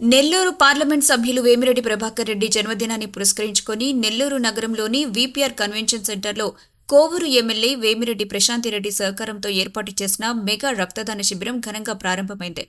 Nellore parliament సభ్యులు వేమిరెడ్డి ప్రభాకర్ రెడ్డి జన్మదినాన్ని పురస్కరించుకొని నెల్లూరు నగరంలోని వీపీఆర్ కన్వెన్షన్ సెంటర్లో కోవూరు ఎమ్మెల్యే వేమిరెడ్డి ప్రశాంతిరెడ్డి సహకారంతో ఏర్పాటు చేసిన మెగా రక్తదాన శిబిరం ఘనంగా ప్రారంభమైంది.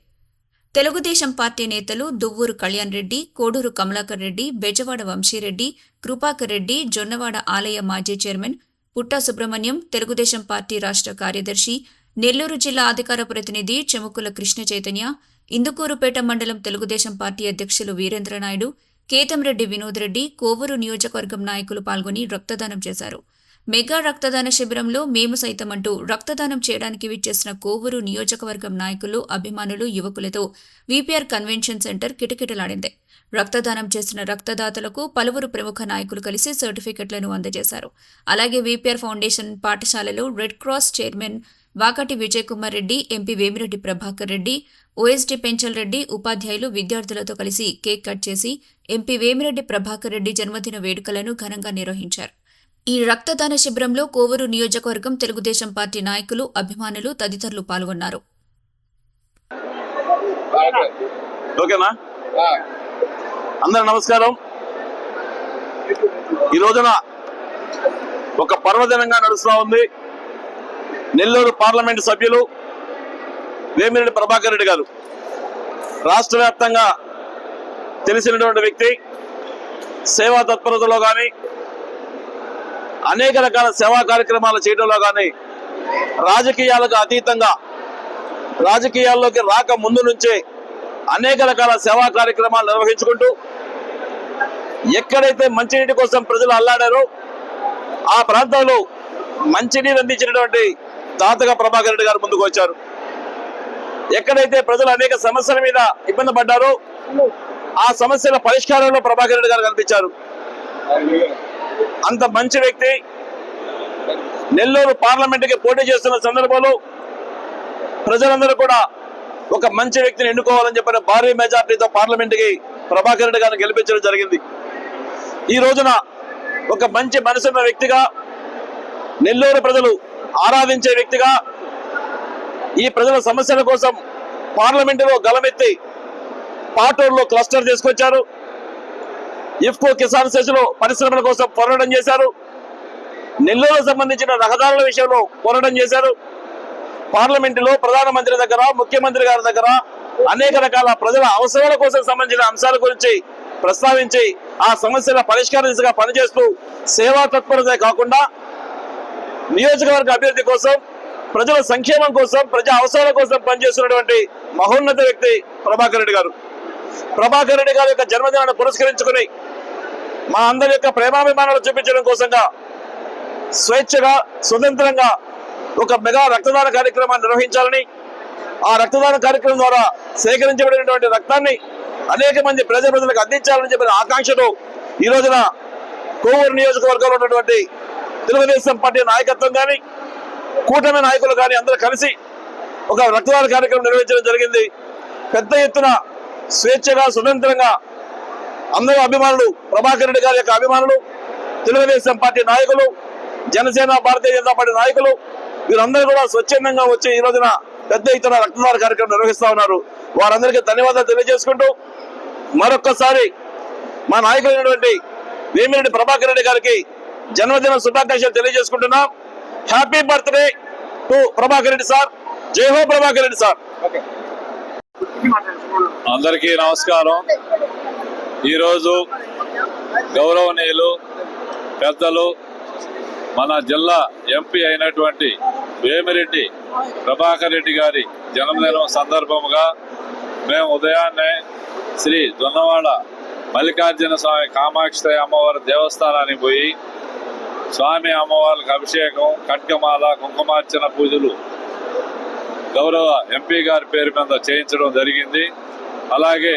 తెలుగుదేశం పార్టీ నేతలు దువ్వూరు కళ్యాణ్ రెడ్డి కోడూరు కమలాకర్ రెడ్డి బెజవాడ వంశీరెడ్డి కృపాకర్ రెడ్డి జొన్నవాడ ఆలయ మాజీ చైర్మన్ పుట్టా సుబ్రహ్మణ్యం తెలుగుదేశం పార్టీ రాష్ట్ర కార్యదర్శి నెల్లూరు జిల్లా అధికార ప్రతినిధి చెముకుల కృష్ణ చైతన్య ఇందుకూరుపేట మండలం తెలుగుదేశం పార్టీ అధ్యక్షులు వీరేంద్రనాయుడు కేతంరెడ్డి వినోద్ రెడ్డి కోవూరు నియోజకవర్గం నాయకులు పాల్గొని రక్తదానం చేశారు. మెగా రక్తదాన శిబిరంలో మేము సైతం అంటూ రక్తదానం చేయడానికి విచ్చేసిన కోవూరు నియోజకవర్గం నాయకులు అభిమానులు యువకులతో వీపీఆర్ కన్వెన్షన్ సెంటర్ కిటకిటలాడింది. రక్తదానం చేసిన రక్తదాతలకు పలువురు ప్రముఖ నాయకులు కలిసి సర్టిఫికెట్లను అందజేశారు. అలాగే వీపీఆర్ ఫౌండేషన్ పాఠశాలలో red cross chairman Vakati Vijay Kumar Reddy MP Vemireddy Prabhakar Reddy OSD Penchal Reddy ఉపాధ్యాయులు విద్యార్థులతో కలిసి కేక్ కట్ చేసి ఎంపీ వేమిరెడ్డి ప్రభాకర్ రెడ్డి జన్మదిన వేడుకలను ఘనంగా నిర్వహించారు. ఈ రక్తదాన శిబిరంలో కోవూరు నియోజకవర్గం తెలుగుదేశం పార్టీ నాయకులు అభిమానులు తదితరులు పాల్గొన్నారు. ఓకేనా? నమస్కారం. ఈ రోజున ఒక పర్వదినంగా నడుస్తూ ఉంది. నెల్లూరు పార్లమెంటు సభ్యులు వేమిరెడ్డి ప్రభాకర్ రెడ్డి గారు. రాష్ట్ర వ్యాప్తంగా తెలిసినటువంటి వ్యక్తి సేవా తత్పరతలో కానీ అనేక రకాల సేవా కార్యక్రమాలు చేయడంలో కానీ రాజకీయాలకు అతీతంగా రాజకీయాల్లోకి రాక ముందు నుంచే అనేక రకాల సేవా కార్యక్రమాలు నిర్వహించుకుంటూ ఎక్కడైతే మంచినీటి కోసం ప్రజలు అల్లాడారో ఆ ప్రాంతంలో మంచినీరు అందించినటువంటి తాతగా ప్రభాకర్ రెడ్డి గారు ముందుకు వచ్చారు. ఎక్కడైతే ప్రజలు అనేక సమస్యల మీద ఇబ్బంది పడ్డారో ఆ సమస్యల పరిష్కారంలో ప్రభాకర్ రెడ్డి గారు కనిపించారు. అంత మంచి వ్యక్తి. నెల్లూరు పార్లమెంటుకి పోటీ చేస్తున్న సందర్భంలో ప్రజలందరూ కూడా ఒక మంచి వ్యక్తిని ఎన్నుకోవాలని చెప్పిన భారీ మెజార్టీతో పార్లమెంటుకి ప్రభాకర్ రెడ్డి గారిని గెలిపించడం జరిగింది. ఈ రోజున ఒక మంచి మనసున్న వ్యక్తిగా నెల్లూరు ప్రజలు ఆరాధించే వ్యక్తిగా ఈ ప్రజల సమస్యల కోసం పార్లమెంటులో గలమెత్తి పాటూరులో క్లస్టర్ తీసుకొచ్చారు. ఇఫ్కో కిసాన్ సెజ్లో పరిశ్రమల కోసం పోరాటం చేశారు. నెల్లూరుకు సంబంధించిన రహదారుల విషయంలో పోరాటం చేశారు. పార్లమెంటులో ప్రధానమంత్రి దగ్గర ముఖ్యమంత్రి గారి దగ్గర అనేక రకాల ప్రజల అవసరాల కోసం సంబంధించిన అంశాల గురించి ప్రస్తావించి ఆ సమస్యల పరిష్కార దిశగా పనిచేస్తూ సేవా తత్పరత కాకుండా నియోజకవర్గ అభివృద్ధి కోసం ప్రజల సంక్షేమం కోసం ప్రజా అవసరాల కోసం పనిచేస్తున్నటువంటి మహోన్నత వ్యక్తి ప్రభాకర్ రెడ్డి గారు. ప్రభాకర్ రెడ్డి గారి యొక్క జన్మదినాన్ని పురస్కరించుకుని మా అందరి యొక్క ప్రేమాభిమానాలు చూపించడం కోసంగా స్వేచ్ఛగా స్వతంత్రంగా ఒక మెగా రక్తదాన కార్యక్రమాన్ని నిర్వహించాలని ఆ రక్తదాన కార్యక్రమం ద్వారా సేకరించబడినటువంటి రక్తాన్ని అనేక మంది ప్రజా ప్రజలకు అందించాలని చెప్పిన ఆకాంక్షతో ఈ రోజున కోవూరు నియోజకవర్గంలో ఉన్నటువంటి తెలుగుదేశం పార్టీ నాయకత్వం కానీ కూటమి నాయకులు కానీ అందరూ కలిసి ఒక రక్తదాన కార్యక్రమం నిర్వహించడం జరిగింది. పెద్ద ఎత్తున స్వేచ్ఛగా స్వతంత్రంగా అందరూ అభిమానులు ప్రభాకర్ రెడ్డి గారి యొక్క అభిమానులు తెలుగుదేశం పార్టీ నాయకులు జనసేన భారతీయ జనతా పార్టీ నాయకులు వీరందరూ కూడా స్వచ్ఛందంగా వచ్చి ఈ రోజున పెద్ద ఎత్తున రక్తదాన కార్యక్రమం నిర్వహిస్తా ఉన్నారు. వారందరికీ ధన్యవాదాలు తెలియజేసుకుంటూ మరొక్కసారి మా నాయకులైనటువంటి వేమిరెడ్డి ప్రభాకర్ రెడ్డి గారికి జన్మదిన శుభాకాంక్షలు తెలియజేసుకుంటున్నాం. Happy birthday to Prabhakar Reddy sir జై హో ప్రభాకర్ రెడ్డి సార్ అందరికీ నమస్కారం. ఈరోజు గౌరవనీయులు పెద్దలు మన జిల్లా ఎంపీ అయినటువంటి వేమిరెడ్డి ప్రభాకర్ రెడ్డి గారి జన్మదినం సందర్భముగా మేము ఉదయాన్నే శ్రీ దొన్నవాడ మల్లికార్జున స్వామి కామాక్షి అమ్మవారి దేవస్థానానికి పోయి స్వామి అమ్మవారికి అభిషేకం కట్కమాల కుంకుమార్చన పూజలు గౌరవ ఎంపీ గారి పేరు మీద చేయించడం జరిగింది. అలాగే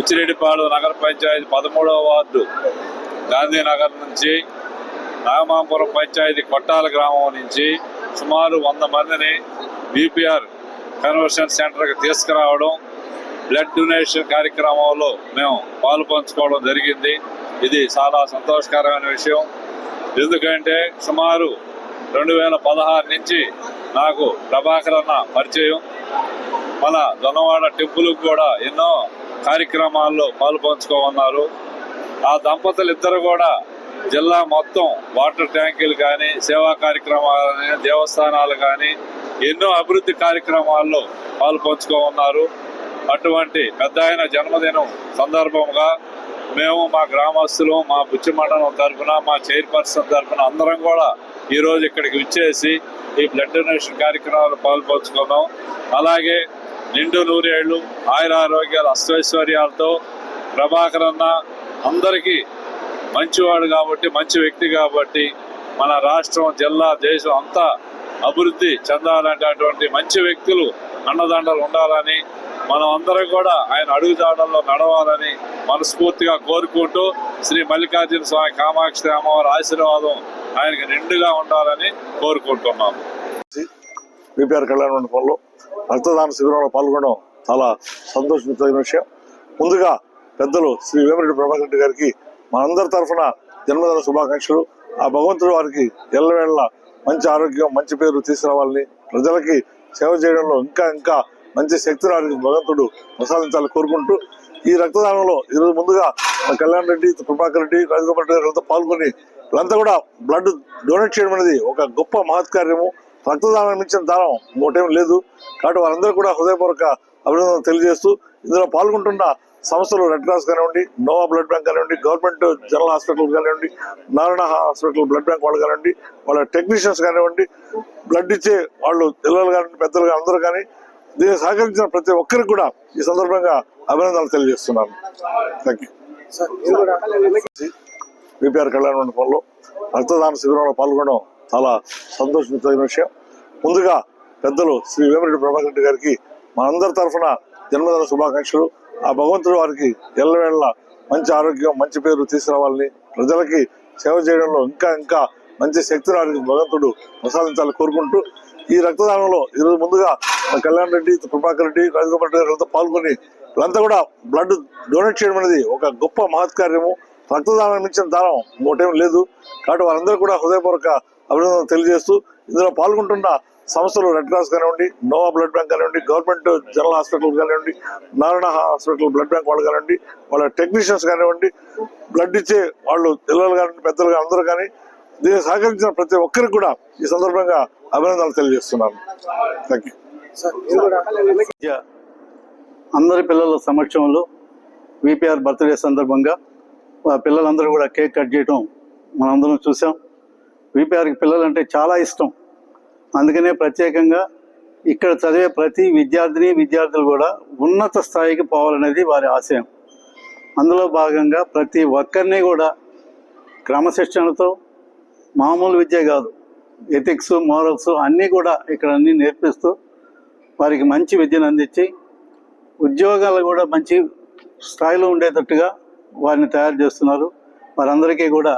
ఉచ్చిరెడ్డిపాడు నగర పంచాయతీ పదమూడవ వార్డు గాంధీనగర్ నుంచి నాగమాపురం పంచాయతీ కొట్టాల గ్రామం నుంచి సుమారు వంద మందిని బీపీఆర్ కన్వర్షన్ సెంటర్కి తీసుకురావడం బ్లడ్ డొనేషన్ కార్యక్రమంలో మేము పాలు పంచుకోవడం జరిగింది. ఇది చాలా సంతోషకరమైన విషయం. ఎందుకంటే సుమారు రెండు వేల పదహారు నుంచి నాకు ప్రభాకర్ అన్న పరిచయం. మన దొనవాడ టెంపుల్కి కూడా ఎన్నో కార్యక్రమాల్లో పాలు పంచుకోమన్నారు. ఆ దంపతులు ఇద్దరు కూడా జిల్లా మొత్తం వాటర్ ట్యాంకులు కానీ సేవా కార్యక్రమాలు దేవస్థానాలు కానీ ఎన్నో అభివృద్ధి కార్యక్రమాల్లో పాలు పంచుకోమన్నారు. అటువంటి పెద్ద ఆయన జన్మదినం సందర్భంగా మేము మా గ్రామస్తులు మా బుచ్చి మండలం తరఫున మా చైర్పర్సన్ తరఫున అందరం కూడా ఈరోజు ఇక్కడికి విచ్చేసి ఈ బ్లడ్ డొనేషన్ కార్యక్రమాలు పాల్పంచుకున్నాం అలాగే నిండు నూరేళ్ళు ఆయుర ఆరోగ్యాలు అష్టైశ్వర్యాలతో ప్రభాకర్ అన్న అందరికీ మంచివాడు కాబట్టి మంచి వ్యక్తి కాబట్టి మన రాష్ట్రం జిల్లా దేశం అంతా అభివృద్ధి చెందాలంటే అటువంటి మంచి వ్యక్తులు అన్నదండలు ఉండాలని మనం అందరం కూడా ఆయన అడుగుజాడల్లో నడవాలని మనస్ఫూర్తిగా కోరుకుంటూ శ్రీ మల్లికార్జున స్వామి కామాక్షి అమ్మవారి ఆశీర్వాదం ఆయనకి నిండుగా ఉండాలని కోరుకుంటున్నాము బీపీఆర్ కళ్యాణ మండపంలో రక్తదాన శిబిరంలో పాల్గొనడం చాలా సంతోషించదగిన విషయం. ముందుగా పెద్దలు శ్రీ వేమిరెడ్డి ప్రభాకర్ రెడ్డి గారికి మనందరి తరఫున జన్మదిన శుభాకాంక్షలు. ఆ భగవంతుడు వారికి ఎల్లవేళ మంచి ఆరోగ్యం మంచి పేరు తీసుకురావాలని ప్రజలకి సేవ చేయడంలో ఇంకా ఇంకా మంచి శక్తిని వారికి భగవంతుడు ప్రసాదించాలని కోరుకుంటూ ఈ రక్తదానంలో ఈరోజు ముందుగా కళ్యాణ్ రెడ్డి ప్రభాకర్ రెడ్డి రాజగోపాల్ రెడ్డి గారు పాల్గొని వీళ్ళంతా కూడా బ్లడ్ డొనేట్ చేయడం అనేది ఒక గొప్ప మహత్కార్యము. రక్తదానం మించిన దానం ఇంకోటేం లేదు. కాబట్టి వారందరూ కూడా హృదయపూర్వక అభినందనలు తెలియజేస్తూ ఇందులో పాల్గొంటున్న సంస్థలు రెడ్ క్రాస్ కానివ్వండి నోవా బ్లడ్ బ్యాంక్ కానివ్వండి గవర్నమెంట్ జనరల్ హాస్పిటల్ కానివ్వండి నారాయణ హాస్పిటల్ బ్లడ్ బ్యాంక్ వాళ్ళు కానివ్వండి వాళ్ళ టెక్నీషియన్స్ కానివ్వండి బ్లడ్ ఇచ్చే వాళ్ళు పిల్లలు కానివ్వండి పెద్దలు కానీ అందరూ కానీ దీనికి సహకరించిన ప్రతి ఒక్కరికి కూడా ఈ సందర్భంగా అభినందనలు తెలియజేస్తున్నాను. థ్యాంక్ యూ బీపీఆర్ కళ్యాణ మండపంలో రక్తదాన శిబిరంలో పాల్గొనడం చాలా సంతోషించదగిన విషయం. ముందుగా పెద్దలు శ్రీ వేమిరెడ్డి ప్రభాకర్ రెడ్డి గారికి మనందరి తరఫున జన్మదిన శుభాకాంక్షలు. ఆ భగవంతుడు వారికి ఎల్లవేళ్ళ మంచి ఆరోగ్యం మంచి పేరు తీసుకురావాలని ప్రజలకి సేవ చేయడంలో ఇంకా ఇంకా మంచి శక్తిని వారికి భగవంతుడు ప్రసాదించాలని కోరుకుంటూ ఈ రక్తదానంలో ఈరోజు ముందుగా కళ్యాణ్ రెడ్డి ప్రభాకర్ రెడ్డి రాజగోపాల్ రెడ్డి గారు పాల్గొని వీళ్ళంతా కూడా బ్లడ్ డొనేట్ చేయడం అనేది ఒక గొప్ప మహత్కార్యము. రక్తదానం మించిన దానం ఇంకోటేం లేదు. కాబట్టి వారందరూ కూడా హృదయపూర్వక అభినందనలు తెలియజేస్తూ ఇందులో పాల్గొంటున్న సంస్థలు రెడ్ క్రాస్ కానివ్వండి నోవా బ్లడ్ బ్యాంక్ కానివ్వండి గవర్నమెంట్ జనరల్ హాస్పిటల్ కానివ్వండి నారాయణ హాస్పిటల్ బ్లడ్ బ్యాంక్ వాళ్ళు కానివ్వండి వాళ్ళ టెక్నీషియన్స్ కానివ్వండి బ్లడ్ ఇచ్చే వాళ్ళు పిల్లలు కానివ్వండి పెద్దలు కానీ అందరూ కానీ దీనికి సహకరించిన ప్రతి ఒక్కరికి కూడా ఈ సందర్భంగా అభినందనలు తెలియజేస్తున్నాను. థ్యాంక్ యూ మధ్య అందరి పిల్లల సమక్షంలో విపిఆర్ బర్త్డే సందర్భంగా ఆ పిల్లలందరూ కూడా కేక్ కట్ చేయడం మనందరం చూసాం. విపిఆర్కి పిల్లలంటే చాలా ఇష్టం. అందుకనే ప్రత్యేకంగా ఇక్కడ చదివే ప్రతి విద్యార్థిని విద్యార్థులు కూడా ఉన్నత స్థాయికి పోవాలనేది వారి ఆశయం. అందులో భాగంగా ప్రతి ఒక్కరిని కూడా క్రమశిక్షణతో మామూలు విద్య కాదు ఎథిక్స్ మోరల్స్ అన్నీ కూడా ఇక్కడ అన్నీ నేర్పిస్తూ వారికి మంచి విద్యను అందించి ఉద్యోగాలు కూడా మంచి స్థాయిలో ఉండేటట్టుగా వారిని తయారు చేస్తున్నారు. వారందరికీ కూడా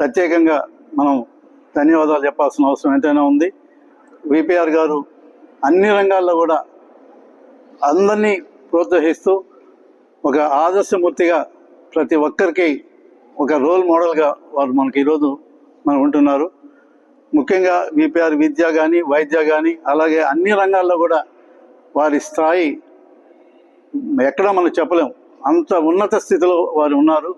ప్రత్యేకంగా మనం ధన్యవాదాలు చెప్పాల్సిన అవసరం ఎంతైనా ఉంది. విపిఆర్ గారు అన్ని రంగాల్లో కూడా అందరినీ ప్రోత్సహిస్తూ ఒక ఆదర్శమూర్తిగా ప్రతి ఒక్కరికి ఒక రోల్ మోడల్గా వారు మనకి ఈరోజు మనం ఉంటున్నారు. ముఖ్యంగా విపిఆర్ విద్య కానీ వైద్య కానీ అలాగే అన్ని రంగాల్లో కూడా వారి స్థాయి ఎక్కడ మనం చెప్పలేం. అంత ఉన్నత స్థితిలో వారు ఉన్నారు.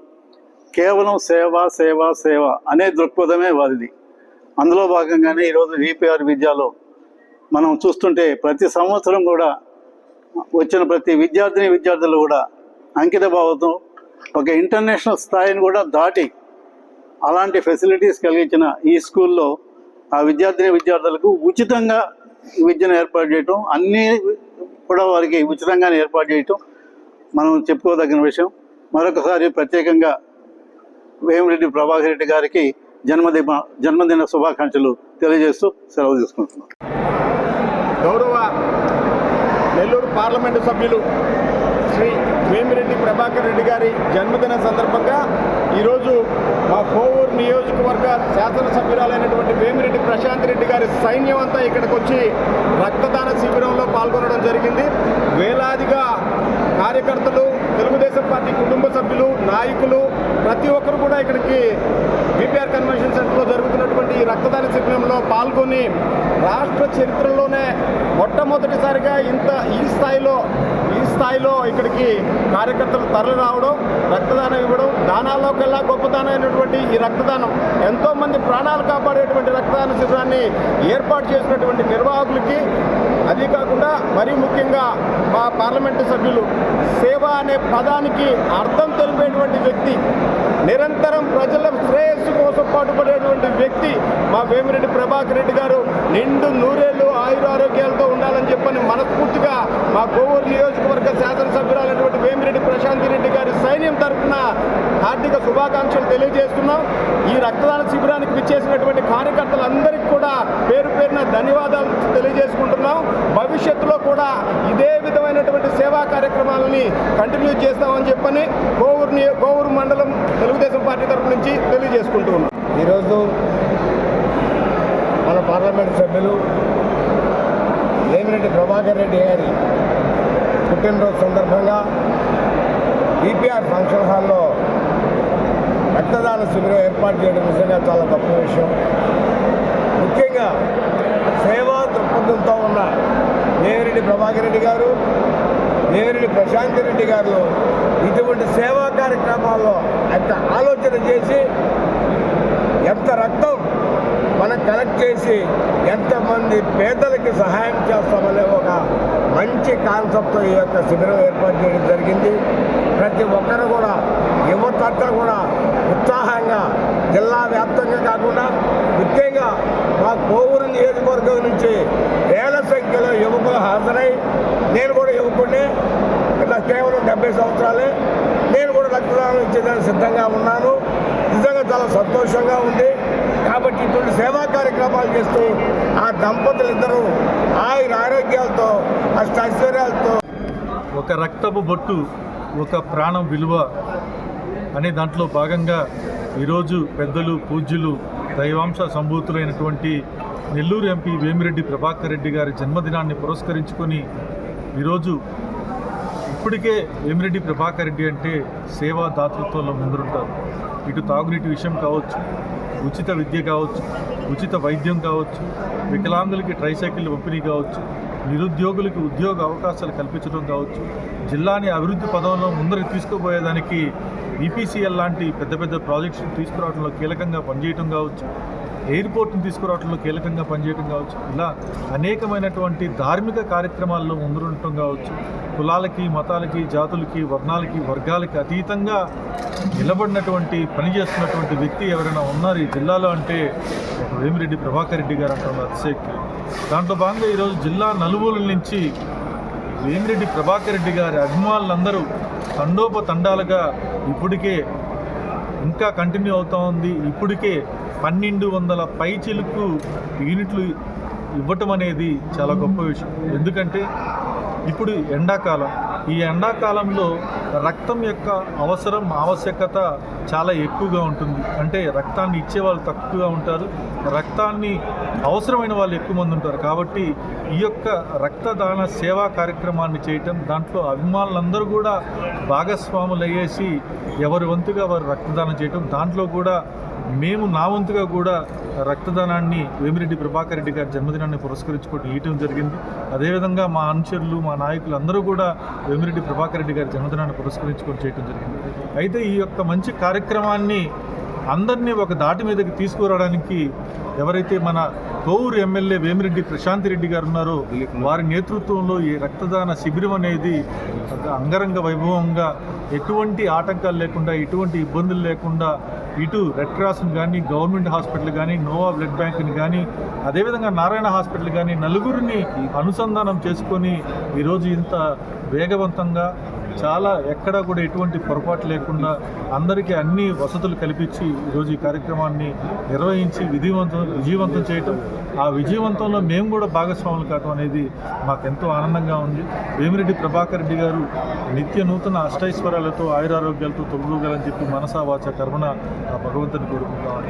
కేవలం సేవ సేవ సేవ అనే దృక్పథమే వారిది. అందులో భాగంగానే ఈరోజు విపిఆర్ విద్యలో మనం చూస్తుంటే ప్రతి సంవత్సరం కూడా వచ్చిన ప్రతి విద్యార్థిని విద్యార్థులు కూడా అంకిత భావంతో ఒక ఇంటర్నేషనల్ స్థాయిని కూడా దాటి అలాంటి ఫెసిలిటీస్ కలిగించిన ఈ స్కూల్లో ఆ విద్యార్థిని విద్యార్థులకు ఉచితంగా విద్యను ఏర్పాటు చేయటం అన్నీ కూడా వారికి ఉచితంగానే ఏర్పాటు చేయటం మనం చెప్పుకోదగిన విషయం. మరొకసారి ప్రత్యేకంగా వేమిరెడ్డి ప్రభాకర్ రెడ్డి గారికి జన్మదిన జన్మదిన శుభాకాంక్షలు తెలియజేస్తూ సెలవు తీసుకుంటున్నాం. గౌరవ నెల్లూరు పార్లమెంటు సభ్యులు శ్రీ వేమిరెడ్డి ప్రభాకర్ రెడ్డి గారి జన్మదిన సందర్భంగా ఈరోజు మా కోవూరు నియోజకవర్గ శాసనసభ్యురాలైనటువంటి వేమిరెడ్డి వారి సైన్యం అంతా ఇక్కడికి వచ్చి రక్తదాన శిబిరంలో పాల్గొనడం జరిగింది. వేలాదిగా కార్యకర్తలు తెలుగుదేశం పార్టీ కుటుంబ సభ్యులు నాయకులు ప్రతి ఒక్కరు కూడా ఇక్కడికి బీపీఆర్ కన్వెన్షన్ సెంటర్లో జరుగుతున్నటువంటి ఈ రక్తదాన శిబిరంలో పాల్గొని రాష్ట్ర చరిత్రలోనే మొట్టమొదటిసారిగా ఇంత ఈ స్థాయిలో స్థాయిలో ఇక్కడికి కార్యకర్తలు తరలి రావడం రక్తదానం ఇవ్వడం దానాల్లో కల్లా అయినటువంటి ఈ రక్తదానం ఎంతో మంది ప్రాణాలు కాపాడేటువంటి రక్తదాన శిబిరాన్ని ఏర్పాటు చేసినటువంటి నిర్వాహకులకి అది కాకుండా మరీ ముఖ్యంగా మా పార్లమెంటు సభ్యులు సేవ అనే పదానికి అర్థం తెలిపేటువంటి వ్యక్తి నిరంతరం ప్రజల శ్రేయస్సు కోసం పాటుపడేటువంటి వ్యక్తి మా వేమిరెడ్డి ప్రభాకర్ రెడ్డి గారు. నిండు నూరేళ్ళు ఆయుర ఆరోగ్యాలతో ఉండాలని చెప్పని మనస్ఫూర్తిగా మా కోవూరు నియోజకవర్గ శాసనసభ్యురాలైనటువంటి వేమిరెడ్డి ప్రశాంతి రెడ్డి గారి సైన్యం తరఫున హార్దిక శుభాకాంక్షలు తెలియజేస్తున్నాం. ఈ రక్తదాన శిబిరానికి విచ్చేసినటువంటి కార్యకర్తలందరికీ కూడా పేరు పేరున ధన్యవాదాలు తెలియజేసుకుంటున్నాం. భవిష్యత్తులో కూడా ఇదే విధమైనటువంటి సేవా కార్యక్రమాలని కంటిన్యూ చేస్తామని చెప్పని కోవూరు గోవూరు కోవూరు మండలం తెలుగుదేశం పార్టీ తరఫు నుంచి తెలియజేసుకుంటూ ఉన్నాం. ఈరోజు మన పార్లమెంట్ సభ్యులు వేమిరెడ్డి ప్రభాకర్ రెడ్డి గారి పుట్టినరోజు సందర్భంగా ఈపీఆర్ ఫంక్షన్ హాల్లో రక్తదాన శిబిరం ఏర్పాటు చేయడం నిజంగా చాలా గొప్ప విషయం. ముఖ్యంగా సేవా దృక్పథంతో ఉన్న వేమిరెడ్డి ప్రభాకర్ రెడ్డి గారు వేమిరెడ్డి ప్రశాంత్ రెడ్డి గారు ఇటువంటి సేవా కార్యక్రమాల్లో ఎంత ఆలోచన చేసి ఎంత రక్తం మనం కలెక్ట్ చేసి ఎంతమంది పేదలకి సహాయం చేస్తామనే ఒక మంచి కాన్సెప్ట్తో ఈ యొక్క శిబిరం ఏర్పాటు చేయడం జరిగింది. ప్రతి ఒక్కరు కూడా యువతంతా కూడా ఉత్సాహంగా జిల్లా వ్యాప్తంగా కాకుండా ముఖ్యంగా మా కోవిడ్ నియోజకవర్గం నుంచి వేల సంఖ్యలో యువకులు హాజరై నేను కూడా యువకుడిని నాకు కేవలం డెబ్బై సంవత్సరాలే నేను కూడా రక్తదానం ఇచ్చేదానికి సిద్ధంగా ఉన్నాను. నిజంగా చాలా సంతోషంగా ఉంది. కాబట్టి ఇటువంటి సేవా కార్యక్రమాలు చేస్తూ ఆ దంపతులు ఇద్దరు ఆయుర ఆరోగ్యాలతో అష్ట ఐశ్వర్యాలతో ఒక రక్తపు బొట్టు ఒక ప్రాణం విలువ అనే దాంట్లో భాగంగా ఈరోజు పెద్దలు పూజ్యులు దైవాంశ సంభూతులైనటువంటి నెల్లూరు ఎంపీ వేమిరెడ్డి ప్రభాకర్ రెడ్డి గారి జన్మదినాన్ని పురస్కరించుకొని ఈరోజు ఇప్పటికే వేమిరెడ్డి ప్రభాకర్ రెడ్డి అంటే సేవా దాతృత్వంలో ముందుంటారు ఇటు తాగునీటి విషయం కావచ్చు ఉచిత విద్య కావచ్చు ఉచిత వైద్యం కావచ్చు వికలాంగులకి ట్రైసైకిల్ పంపిణీ కావచ్చు నిరుద్యోగులకు ఉద్యోగ అవకాశాలు కల్పించడం కావచ్చు జిల్లాని అభివృద్ధి పదంలో ముందరికి తీసుకుపోయేదానికి ఈపీసీఎల్ లాంటి పెద్ద పెద్ద ప్రాజెక్ట్స్ తీసుకురావడంలో కీలకంగా పనిచేయటం కావచ్చు. ఎయిర్పోర్ట్ని తీసుకురావడంలో కీలకంగా పనిచేయడం కావచ్చు ఇలా అనేకమైనటువంటి ధార్మిక కార్యక్రమాల్లో ముందుండటం కావచ్చు కులాలకి మతాలకి జాతులకి వర్ణాలకి వర్గాలకి అతీతంగా నిలబడినటువంటి పనిచేస్తున్నటువంటి వ్యక్తి ఎవరైనా ఉన్నారు ఈ జిల్లాలో అంటే ఒక వేమిరెడ్డి ప్రభాకర్ రెడ్డి గారు అంటున్నారు అతిశక్తి దాంట్లో భాగంగా ఈరోజు జిల్లా నలుమూలల నుంచి వేమిరెడ్డి ప్రభాకర్ రెడ్డి గారి అభిమానులందరూ తండోపతండాలుగా ఇప్పటికే ఇంకా కంటిన్యూ అవుతూ ఉంది. ఇప్పటికే పన్నెండు వందల పైచిలకు యూనిట్లు ఇవ్వటం అనేది చాలా గొప్ప విషయం. ఎందుకంటే ఇప్పుడు ఎండాకాలం ఈ ఎండాకాలంలో రక్తం యొక్క అవసరం ఆవశ్యకత చాలా ఎక్కువగా ఉంటుంది. అంటే రక్తాన్ని ఇచ్చే వాళ్ళు తక్కువగా ఉంటారు. రక్తాన్ని అవసరమైన వాళ్ళు ఎక్కువ మంది ఉంటారు. కాబట్టి ఈ యొక్క రక్తదాన సేవా కార్యక్రమాన్ని చేయటం దాంట్లో అభిమానులందరూ కూడా భాగస్వాములు అయ్యేసి ఎవరి వంతుగా వారు రక్తదానం చేయటం దాంట్లో కూడా మేము నా వంతుగా కూడా రక్తదానాన్ని వేమిరెడ్డి ప్రభాకర్ రెడ్డి గారి జన్మదినాన్ని పురస్కరించుకోవడం ఇయటం జరిగింది. అదేవిధంగా మా అనుచరులు మా నాయకులు అందరూ కూడా వేమిరెడ్డి ప్రభాకర్ రెడ్డి గారి జన్మదినాన్ని పురస్కరించుకొని చేయడం జరిగింది. అయితే ఈ యొక్క మంచి కార్యక్రమాన్ని అందరినీ ఒక దాటి మీదకి తీసుకురావడానికి ఎవరైతే మన కోవూరు ఎమ్మెల్యే వేమిరెడ్డి ప్రశాంత్ రెడ్డి గారు ఉన్నారో వారి నేతృత్వంలో ఈ రక్తదాన శిబిరం అనేది అంగరంగ వైభవంగా ఎటువంటి ఆటంకాలు లేకుండా ఎటువంటి ఇబ్బందులు లేకుండా ఇటు రెడ్ క్రాస్ని కానీ గవర్నమెంట్ హాస్పిటల్ కానీ నోవా బ్లడ్ బ్యాంక్ని కానీ అదేవిధంగా నారాయణ హాస్పిటల్ కానీ నలుగురిని అనుసంధానం చేసుకొని ఈరోజు ఇంత వేగవంతంగా చాలా ఎక్కడా కూడా ఎటువంటి పొరపాటు లేకుండా అందరికీ అన్ని వసతులు కల్పించి ఈరోజు ఈ కార్యక్రమాన్ని నిర్వహించి విధివంతం విజయవంతం చేయటం. ఆ విజయవంతంలో మేము కూడా భాగస్వాములు కావటం అనేది మాకెంతో ఆనందంగా ఉంది. వేమిరెడ్డి ప్రభాకర్ రెడ్డి గారు నిత్య నూతన అష్టైశ్వర్యాలతో ఆయురారోగ్యాలతో తొలగలని చెప్పి మనసా వాచ కర్మణ ఆ భగవంతుని కోరుకుంటామని